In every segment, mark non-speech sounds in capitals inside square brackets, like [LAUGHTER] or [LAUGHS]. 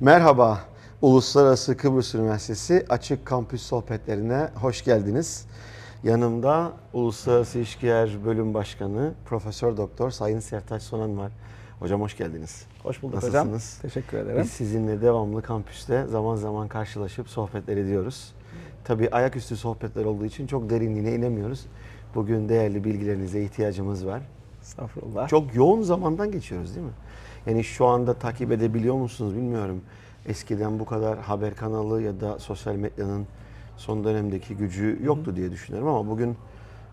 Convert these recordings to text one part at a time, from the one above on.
Merhaba, Uluslararası Kıbrıs Üniversitesi Açık Kampüs Sohbetlerine hoş geldiniz. Yanımda Uluslararası İlişkiler Bölüm Başkanı Profesör Doktor Sayın Sertaç Sonan var. Hocam hoş geldiniz. Hoş bulduk Nasılsınız? hocam. Teşekkür ederim. Biz sizinle devamlı kampüste zaman zaman karşılaşıp sohbetler ediyoruz. Tabii ayaküstü sohbetler olduğu için çok derinliğine inemiyoruz. Bugün değerli bilgilerinize ihtiyacımız var. Estağfurullah. Çok yoğun zamandan geçiyoruz değil mi? Yani şu anda takip edebiliyor musunuz bilmiyorum. Eskiden bu kadar haber kanalı ya da sosyal medyanın son dönemdeki gücü yoktu diye düşünüyorum ama bugün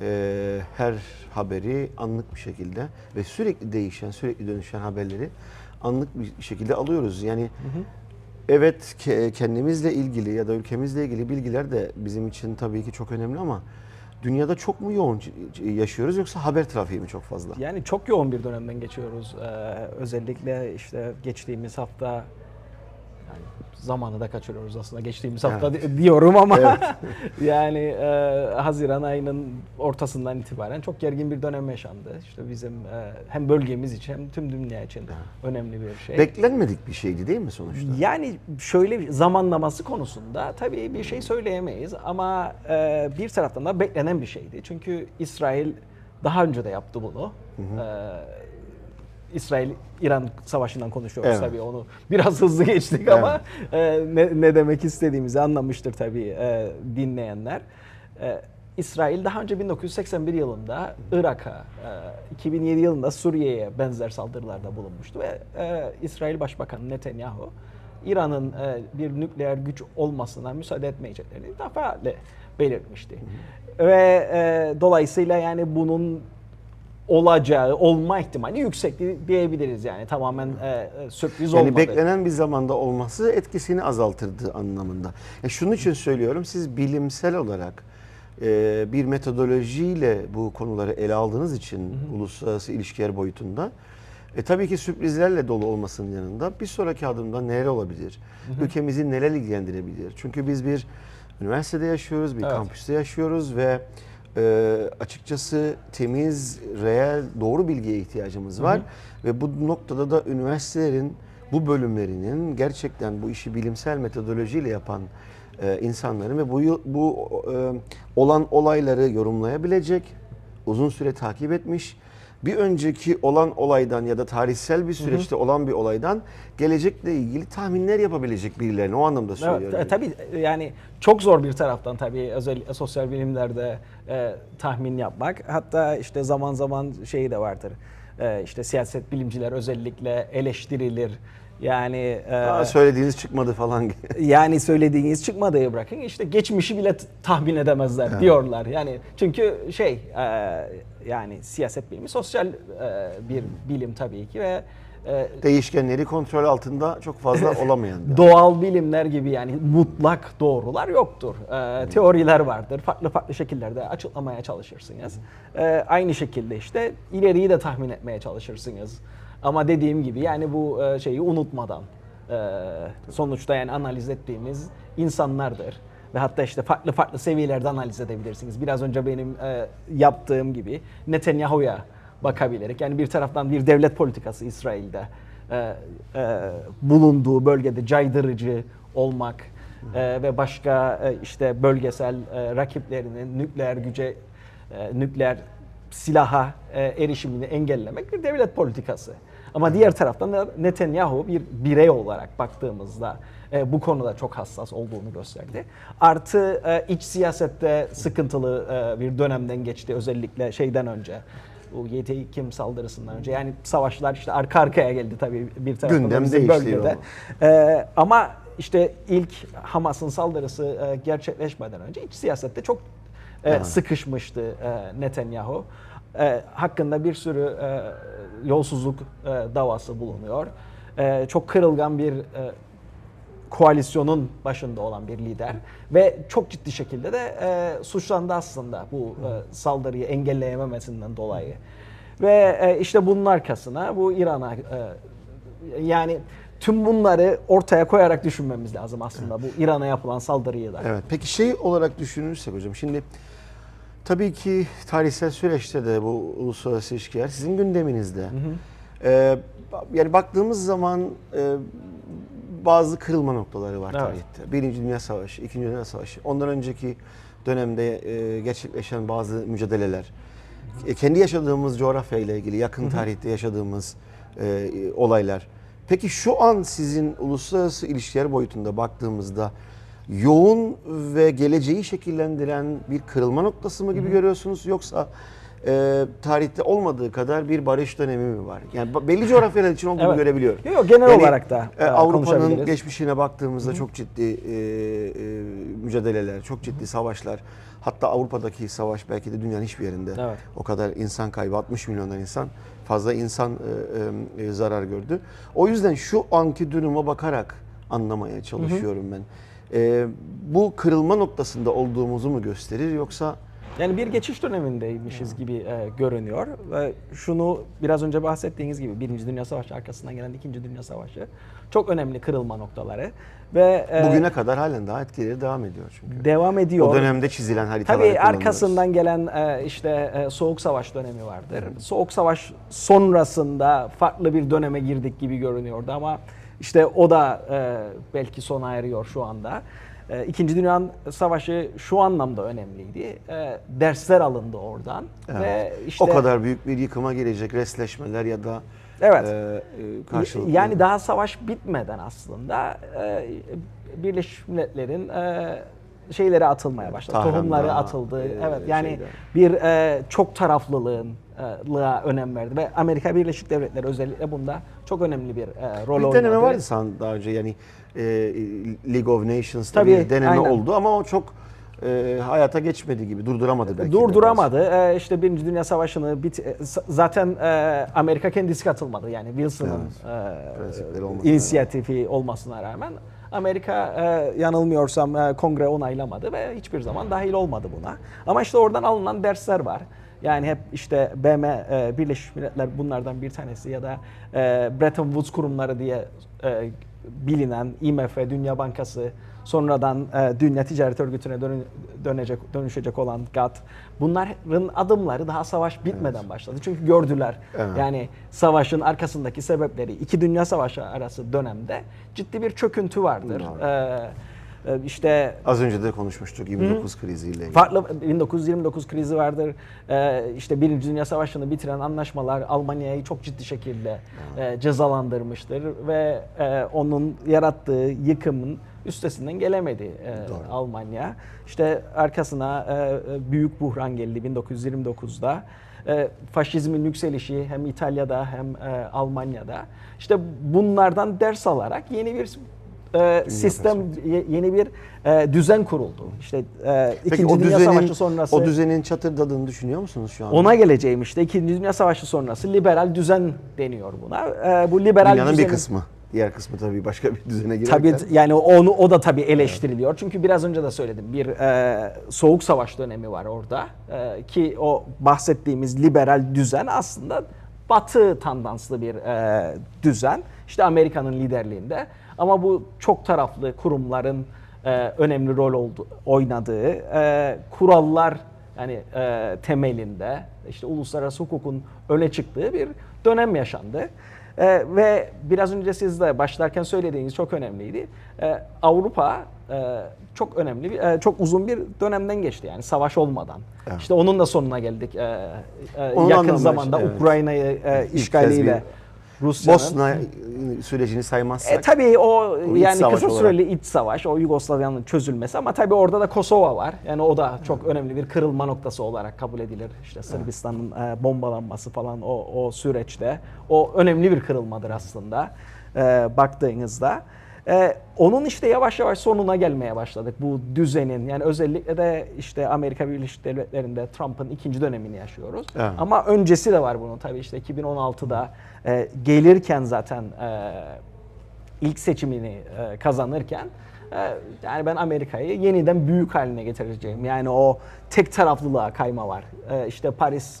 e, her haberi anlık bir şekilde ve sürekli değişen, sürekli dönüşen haberleri anlık bir şekilde alıyoruz. Yani evet ke- kendimizle ilgili ya da ülkemizle ilgili bilgiler de bizim için tabii ki çok önemli ama dünyada çok mu yoğun yaşıyoruz yoksa haber trafiği mi çok fazla? Yani çok yoğun bir dönemden geçiyoruz. Ee, özellikle işte geçtiğimiz hafta yani zamanı da kaçırıyoruz aslında geçtiğimiz hafta di- diyorum ama [LAUGHS] yani e, Haziran ayının ortasından itibaren çok gergin bir dönem yaşandı. İşte bizim e, hem bölgemiz için hem tüm dünya için önemli bir şey. Beklenmedik bir şeydi değil mi sonuçta? Yani şöyle bir zamanlaması konusunda tabii bir şey söyleyemeyiz ama e, bir taraftan da beklenen bir şeydi. Çünkü İsrail daha önce de yaptı bunu. E, İsrail-İran savaşından konuşuyoruz Evet. tabii onu biraz [LAUGHS] hızlı geçtik ama e, ne, ne demek istediğimizi anlamıştır tabii e, dinleyenler. E, İsrail daha önce 1981 yılında Irak'a, e, 2007 yılında Suriye'ye benzer saldırılarda bulunmuştu ve e, İsrail Başbakanı Netanyahu İran'ın e, bir nükleer güç olmasına müsaade etmeyeceklerini defaatle belirtmişti. Ve e, dolayısıyla yani bunun olacağı, olma ihtimali yüksek di- diyebiliriz yani tamamen e, e, sürpriz Yani olmadı. beklenen bir zamanda olması etkisini azaltırdı anlamında. Ya şunun için söylüyorum, siz bilimsel olarak e, bir metodolojiyle bu konuları ele aldığınız için uluslararası ilişkiler boyutunda e, tabii ki sürprizlerle dolu olmasının yanında bir sonraki adımda neler olabilir? Ülkemizi neler ilgilendirebilir? Çünkü biz bir üniversitede yaşıyoruz, bir Evet. kampüste yaşıyoruz ve e, açıkçası temiz, reel, doğru bilgiye ihtiyacımız var. Ve bu noktada da üniversitelerin bu bölümlerinin gerçekten bu işi bilimsel metodolojiyle yapan e, insanların ve bu bu e, olan olayları yorumlayabilecek, uzun süre takip etmiş, bir önceki olan olaydan ya da tarihsel bir süreçte olan bir olaydan gelecekle ilgili tahminler yapabilecek birilerine o anlamda söylüyorum. Evet, e, tabii e, yani çok zor bir taraftan tabii özellikle sosyal bilimlerde e, tahmin yapmak. Hatta işte zaman zaman şey de vardır. E, işte siyaset bilimciler özellikle eleştirilir. Yani e, Aa, söylediğiniz çıkmadı falan. [LAUGHS] yani söylediğiniz çıkmadığı bırakın işte geçmişi bile tahmin edemezler diyorlar. Yani çünkü şey e, yani siyaset bilimi sosyal e, bir bilim tabii ki ve e, Değişkenleri kontrol altında çok fazla [LAUGHS] olamayan. bir doğal bilimler gibi yani mutlak doğrular yoktur. Ee, teoriler vardır. Farklı farklı şekillerde açıklamaya çalışırsınız. Ee, aynı şekilde işte ileriyi de tahmin etmeye çalışırsınız. Ama dediğim gibi yani bu e, şeyi unutmadan e, sonuçta yani analiz ettiğimiz insanlardır. Ve hatta işte farklı farklı seviyelerde analiz edebilirsiniz. Biraz önce benim e, yaptığım gibi Netanyahu'ya bakabilirek yani bir taraftan bir devlet politikası İsrail'de bulunduğu bölgede caydırıcı olmak ve başka işte bölgesel rakiplerinin nükleer güce, nükleer silaha erişimini engellemek bir devlet politikası. Ama diğer taraftan da Netanyahu bir birey olarak baktığımızda e, bu konuda çok hassas olduğunu gösterdi. Artı e, iç siyasette sıkıntılı e, bir dönemden geçti özellikle şeyden önce. Bu 7 Ekim saldırısından önce yani savaşlar işte arka arkaya geldi tabii bir taraftan Gündem bizim bölgede. Ee, ama işte ilk Hamas'ın saldırısı e, gerçekleşmeden önce iç siyasette çok e, sıkışmıştı e, Netanyahu. E, hakkında bir sürü e, yolsuzluk e, davası bulunuyor. E, çok kırılgan bir e, koalisyonun başında olan bir lider ve çok ciddi şekilde de e, suçlandı aslında bu e, saldırıyı engelleyememesinden dolayı. Ve e, işte bunun arkasına bu İran'a e, yani tüm bunları ortaya koyarak düşünmemiz lazım aslında bu İran'a yapılan saldırıyı da. Evet. Peki şey olarak düşünürsek hocam şimdi tabii ki tarihsel süreçte de bu uluslararası ilişkiler sizin gündeminizde. Ee, yani baktığımız zaman e, bazı kırılma noktaları var Evet. tarihte. Birinci Dünya Savaşı, İkinci Dünya Savaşı. Ondan önceki dönemde e, gerçekleşen bazı mücadeleler. E, kendi yaşadığımız coğrafya ile ilgili, yakın tarihte yaşadığımız e, olaylar. Peki şu an sizin uluslararası ilişkiler boyutunda baktığımızda yoğun ve geleceği şekillendiren bir kırılma noktası mı gibi görüyorsunuz yoksa e, tarihte olmadığı kadar bir barış dönemi mi var? Yani belli coğrafyalar için olduğunu [LAUGHS] Evet. görebiliyorum. Yok, genel olarak da, e, e, Avrupa'nın geçmişine baktığımızda çok ciddi e, e, mücadeleler, çok ciddi savaşlar. Hatta Avrupa'daki savaş belki de dünyanın hiçbir yerinde Evet. o kadar insan kaybı, 60 milyondan insan fazla insan e, e, zarar gördü. O yüzden şu anki duruma bakarak anlamaya çalışıyorum ben. E, bu kırılma noktasında olduğumuzu mu gösterir yoksa Yani bir geçiş dönemindeymişiz gibi e, görünüyor. Ve şunu biraz önce bahsettiğiniz gibi Birinci Dünya Savaşı arkasından gelen İkinci Dünya Savaşı çok önemli kırılma noktaları ve e, bugüne kadar halen daha etkileri devam ediyor çünkü. devam ediyor. O dönemde çizilen haritaları Tabii arkasından gelen e, işte e, Soğuk Savaş dönemi vardır. Soğuk Savaş sonrasında farklı bir döneme girdik gibi görünüyordu ama işte o da e, belki sona eriyor şu anda. E, İkinci Dünya Savaşı şu anlamda önemliydi. E, dersler alındı oradan Evet. ve işte o kadar büyük bir yıkıma gelecek resleşmeler ya da Evet. e, e, karşılıklı. Yani daha savaş bitmeden aslında e, Birleşmiş Milletler'in e, şeyleri atılmaya başladı. Tahran'da, Tohumları atıldı. e, evet yani şeyde. bir e, çok taraflılığın lığa önem verdi ve Amerika Birleşik Devletleri özellikle bunda çok önemli bir e, rol bir oynadı. deneme vardı san daha önce yani e, League of Nations'ta Tabii, bir deneme aynen. oldu ama o çok e, hayata geçmedi gibi durduramadı belki. Durduramadı. Ee, işte Birinci Dünya Savaşı'nı bit e, zaten e, Amerika kendisi katılmadı. Yani Wilson'ın Prensipleri e, inisiyatifi olmasına rağmen Amerika e, yanılmıyorsam e, kongre onaylamadı ve hiçbir zaman dahil olmadı buna. Ama işte oradan alınan dersler var. Yani hep işte BM e, Birleşmiş Milletler bunlardan bir tanesi ya da e, Bretton Woods kurumları diye e, bilinen IMF, Dünya Bankası, sonradan e, Dünya Ticaret Örgütü'ne dönü- dönecek dönüşecek olan GATT. Bunların adımları daha savaş bitmeden başladı. Çünkü gördüler. Evet. Yani savaşın arkasındaki sebepleri iki dünya savaşı arası dönemde ciddi bir çöküntü vardır. Ee, e, işte Az önce de konuşmuştuk 29 kriziyle ilgili. Farklı 1929 krizi vardır. Ee, işte Birinci Dünya Savaşı'nı bitiren anlaşmalar Almanya'yı çok ciddi şekilde e, cezalandırmıştır ve e, onun yarattığı yıkımın üstesinden gelemedi e, Doğru. Almanya. İşte arkasına e, büyük buhran geldi 1929'da. E, faşizmin yükselişi hem İtalya'da hem e, Almanya'da. İşte bunlardan ders alarak yeni bir e, sistem, ye- yeni bir e, düzen kuruldu. İşte e, Peki İkinci o Dünya düzenin, Savaşı sonrası o düzenin çatırdadığını düşünüyor musunuz şu an? ona geleceğim işte. İkinci Dünya Savaşı sonrası liberal düzen deniyor buna. E, bu liberal Dünyanın bir düzenin- kısmı. Diğer kısmı tabii başka bir düzene girerken. Tabii yani onu o da tabii eleştiriliyor. Çünkü biraz önce de söyledim. Bir e, soğuk savaş dönemi var orada. E, ki o bahsettiğimiz liberal düzen aslında batı tandanslı bir e, düzen. İşte Amerika'nın liderliğinde. Ama bu çok taraflı kurumların e, önemli rol oldu, oynadığı e, kurallar yani e, temelinde işte uluslararası hukukun öne çıktığı bir dönem yaşandı. Ee, ve biraz önce siz de başlarken söylediğiniz çok önemliydi. Ee, Avrupa e, çok önemli, bir, e, çok uzun bir dönemden geçti yani savaş olmadan. Evet. İşte onun da sonuna geldik. Ee, e, Onu yakın zamanda evet. Ukrayna'yı e, işgaliyle Rusya'nın. Bosna sürecini saymazsak. E, tabii o iç yani kısa olarak. süreli iç savaş, o Yugoslavya'nın çözülmesi ama tabii orada da Kosova var. Yani o da çok önemli bir kırılma noktası olarak kabul edilir. İşte Sırbistan'ın e, bombalanması falan o, o süreçte. O önemli bir kırılmadır aslında e, baktığınızda. E, onun işte yavaş yavaş sonuna gelmeye başladık bu düzenin. Yani özellikle de işte Amerika Birleşik Devletleri'nde Trump'ın ikinci dönemini yaşıyoruz. Evet. Ama öncesi de var bunun tabii işte 2016'da e, gelirken zaten e, ilk seçimini e, kazanırken e, yani ben Amerika'yı yeniden büyük haline getireceğim. Yani o tek taraflılığa kayma var. E, işte Paris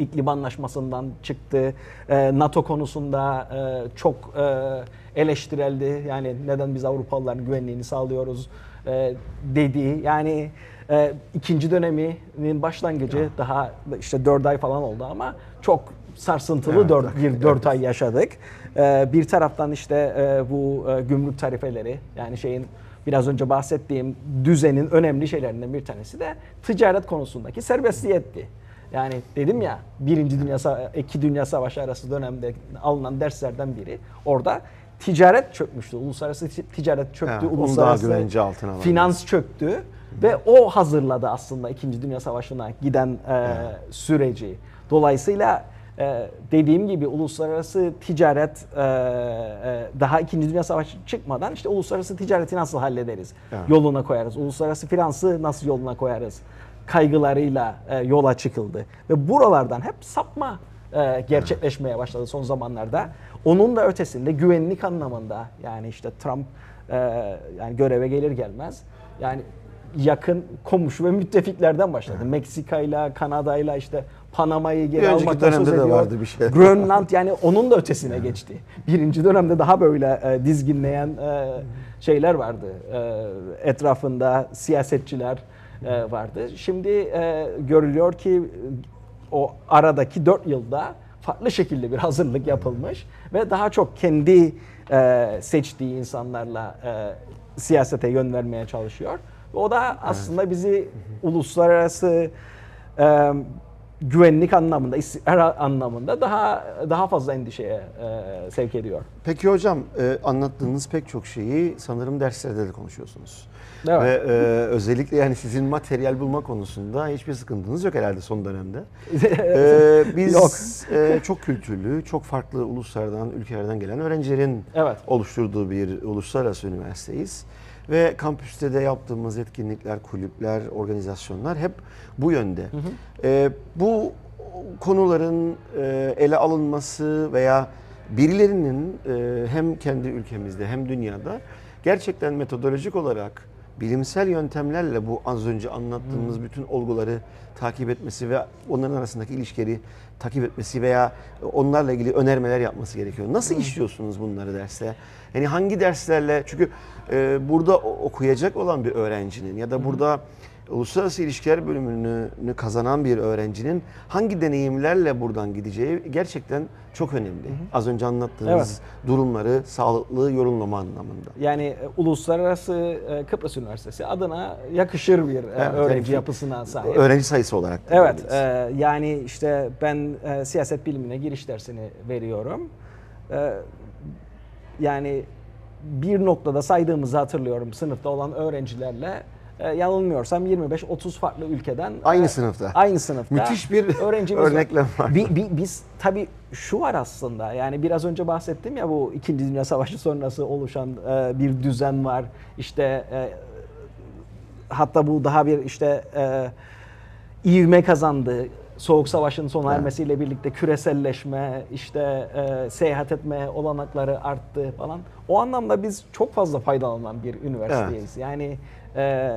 İklim Anlaşması'ndan çıktı. E, NATO konusunda e, çok e, eleştirildi. Yani neden biz Avrupalıların güvenliğini sağlıyoruz e, dedi. Yani e, ikinci döneminin başlangıcı daha işte 4 ay falan oldu ama çok sarsıntılı Evet, dört, bir [LAUGHS] dört ay yaşadık. Ee, bir taraftan işte e, bu e, gümrük tarifeleri yani şeyin biraz önce bahsettiğim düzenin önemli şeylerinden bir tanesi de ticaret konusundaki serbestiyetti. Yani dedim ya Birinci Dünya iki Dünya Savaşı arası dönemde alınan derslerden biri orada ticaret çökmüştü. Uluslararası ti- ticaret çöktü. Evet, daha uluslararası güvence altına finans çöktü ve o hazırladı aslında İkinci Dünya Savaşı'na giden e, süreci. Dolayısıyla e, dediğim gibi uluslararası ticaret e, e, daha İkinci Dünya Savaşı çıkmadan işte uluslararası ticareti nasıl hallederiz? Evet. Yoluna koyarız. Uluslararası finansı nasıl yoluna koyarız? Kaygılarıyla e, yola çıkıldı. Ve buralardan hep sapma e, gerçekleşmeye başladı son zamanlarda. Onun da ötesinde güvenlik anlamında yani işte Trump e, yani göreve gelir gelmez yani yakın komşu ve müttefiklerden başladı. Meksika'yla, Kanada'yla işte Panama'yı geri almaktan söz dönemde de ediyor. vardı bir şey. Grönland yani onun da ötesine geçti. Birinci dönemde daha böyle e, dizginleyen e, şeyler vardı. E, etrafında siyasetçiler e, vardı. Şimdi e, görülüyor ki o aradaki dört yılda farklı şekilde bir hazırlık yapılmış ve daha çok kendi e, seçtiği insanlarla e, siyasete yön vermeye çalışıyor. O da aslında bizi uluslararası e, güvenlik anlamında, istihbarat anlamında daha daha fazla endişeye e, sevk ediyor. Peki hocam e, anlattığınız pek çok şeyi sanırım derslerde de konuşuyorsunuz. Evet. Ve e, özellikle yani sizin materyal bulma konusunda hiçbir sıkıntınız yok herhalde son dönemde. [LAUGHS] E, biz Yok. e, çok kültürlü, çok farklı uluslardan, ülkelerden gelen öğrencilerin Evet. oluşturduğu bir uluslararası üniversiteyiz. Ve kampüste de yaptığımız etkinlikler, kulüpler, organizasyonlar hep bu yönde. E, bu konuların e, ele alınması veya birilerinin e, hem kendi ülkemizde hem dünyada gerçekten metodolojik olarak bilimsel yöntemlerle bu az önce anlattığımız bütün olguları takip etmesi ve onların arasındaki ilişkileri takip etmesi veya onlarla ilgili önermeler yapması gerekiyor. Nasıl işliyorsunuz bunları derste? Yani hangi derslerle çünkü e, burada okuyacak olan bir öğrencinin ya da burada uluslararası ilişkiler bölümünü kazanan bir öğrencinin hangi deneyimlerle buradan gideceği gerçekten çok önemli. Az önce anlattığınız durumları sağlıklı yorumlama anlamında. Yani e, uluslararası e, Kıbrıs Üniversitesi adına yakışır bir e, Evet, öğrenci yani- yapısına sahip. Öğrenci sayısı olarak. Evet, e, yani işte ben e, siyaset bilimine giriş dersini veriyorum. E, yani bir noktada saydığımızı hatırlıyorum sınıfta olan öğrencilerle e, yanılmıyorsam 25-30 farklı ülkeden Aynı e, sınıfta. Aynı sınıfta. Müthiş bir öğrencimiz örneklem var. Bi- bi- biz tabii şu var aslında yani biraz önce bahsettim ya bu İkinci Dünya Savaşı sonrası oluşan e, bir düzen var. İşte e, hatta bu daha bir işte e, ivme kazandı. Soğuk Savaş'ın sona ermesiyle birlikte küreselleşme, işte e, seyahat etme olanakları arttı falan. O anlamda biz çok fazla faydalanan bir üniversiteyiz. Yani e,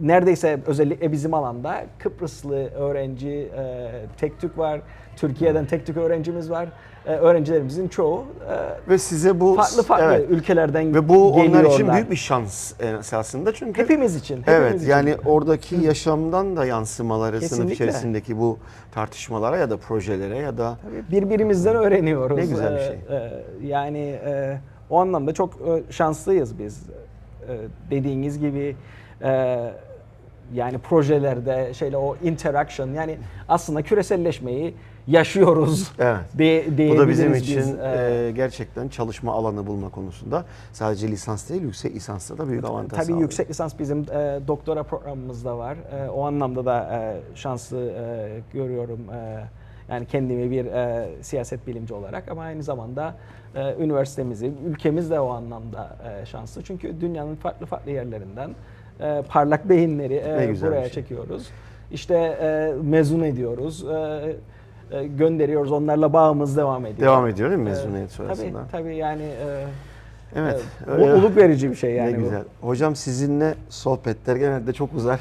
neredeyse özellikle bizim alanda Kıbrıslı öğrenci, e, tek Türk var, Türkiye'den tek Türk öğrencimiz var. E, öğrencilerimizin çoğu e, Ve size bu farklı farklı evet. ülkelerden ve bu onlar için geliyorlar. büyük bir şans esasında çünkü Hepimiz için. hepimiz Evet için. yani oradaki yaşamdan da yansımaları sınıf Kesinlikle. içerisindeki bu tartışmalara ya da projelere ya da Tabii birbirimizden öğreniyoruz. Ne güzel bir Ee, şey. e, yani e, o anlamda çok e, şanslıyız biz. E, dediğiniz gibi e, yani projelerde şeyle o interaction yani aslında küreselleşmeyi yaşıyoruz. Evet. De, bu da bizim diyebiliriz biz. için E, gerçekten çalışma alanı bulma konusunda sadece lisans değil yüksek lisansta da büyük avantaj Tabii sağlıyor. yüksek lisans bizim e, doktora programımızda var. E, o anlamda da e, şanslı e, görüyorum. E, yani kendimi bir e, siyaset bilimci olarak ama aynı zamanda e, üniversitemizi, ülkemiz de o anlamda e, şanslı. Çünkü dünyanın farklı farklı yerlerinden e, parlak beyinleri e, buraya şey. çekiyoruz. İşte e, mezun ediyoruz. E, e, gönderiyoruz. Onlarla bağımız devam ediyor. Devam ediyor değil mi mezuniyet sonrasında? Tabii tabii yani e, Evet. e, öyle. mutluluk verici bir şey yani ne bu. güzel. Hocam sizinle sohbetler genelde çok uzar.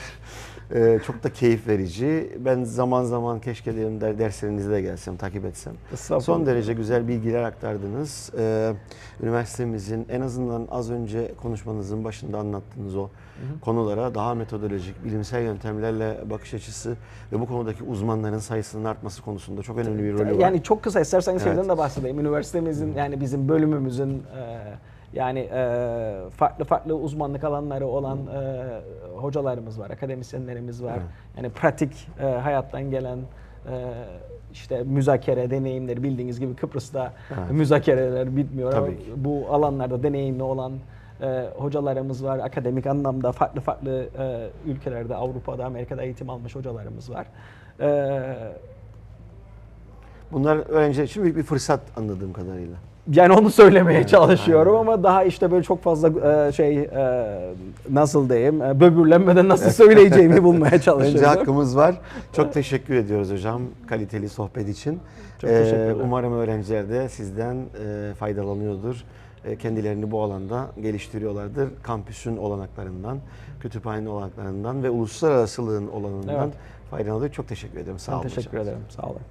Ee, çok da keyif verici. Ben zaman zaman keşke derim der, derslerinize de gelsem, takip etsem. Son derece güzel bilgiler aktardınız. Ee, üniversitemizin en azından az önce konuşmanızın başında anlattığınız o konulara daha metodolojik, bilimsel yöntemlerle bakış açısı ve bu konudaki uzmanların sayısının artması konusunda çok önemli bir rolü var. Yani çok kısa isterseniz Evet. şeyden de bahsedeyim. Üniversitemizin yani bizim bölümümüzün e, yani e, farklı farklı uzmanlık alanları olan e, hocalarımız var, akademisyenlerimiz var. Evet. Yani pratik e, hayattan gelen e, işte müzakere deneyimleri bildiğiniz gibi Kıbrıs'ta Evet. müzakereler bitmiyor. Tabii ki. Bu alanlarda deneyimli olan e, hocalarımız var. Akademik anlamda farklı farklı e, ülkelerde, Avrupa'da, Amerika'da eğitim almış hocalarımız var. E, Bunlar öğrenciler için büyük bir fırsat anladığım kadarıyla. Yani onu söylemeye çalışıyorum ama daha işte böyle çok fazla e, şey e, nasıl diyeyim e, böbürlenmeden nasıl söyleyeceğimi [LAUGHS] bulmaya Önce çalışıyorum. hakkımız var. Çok teşekkür ediyoruz hocam kaliteli sohbet için. Çok teşekkürler. umarım öğrenciler de sizden faydalanıyordur. Kendilerini bu alanda geliştiriyorlardır. Kampüsün olanaklarından, kütüphanenin olanaklarından ve uluslararasılığın olanından Evet. faydalanıyor. Çok teşekkür ederim. Sağ olun teşekkür hocam. ederim. Sağ olun.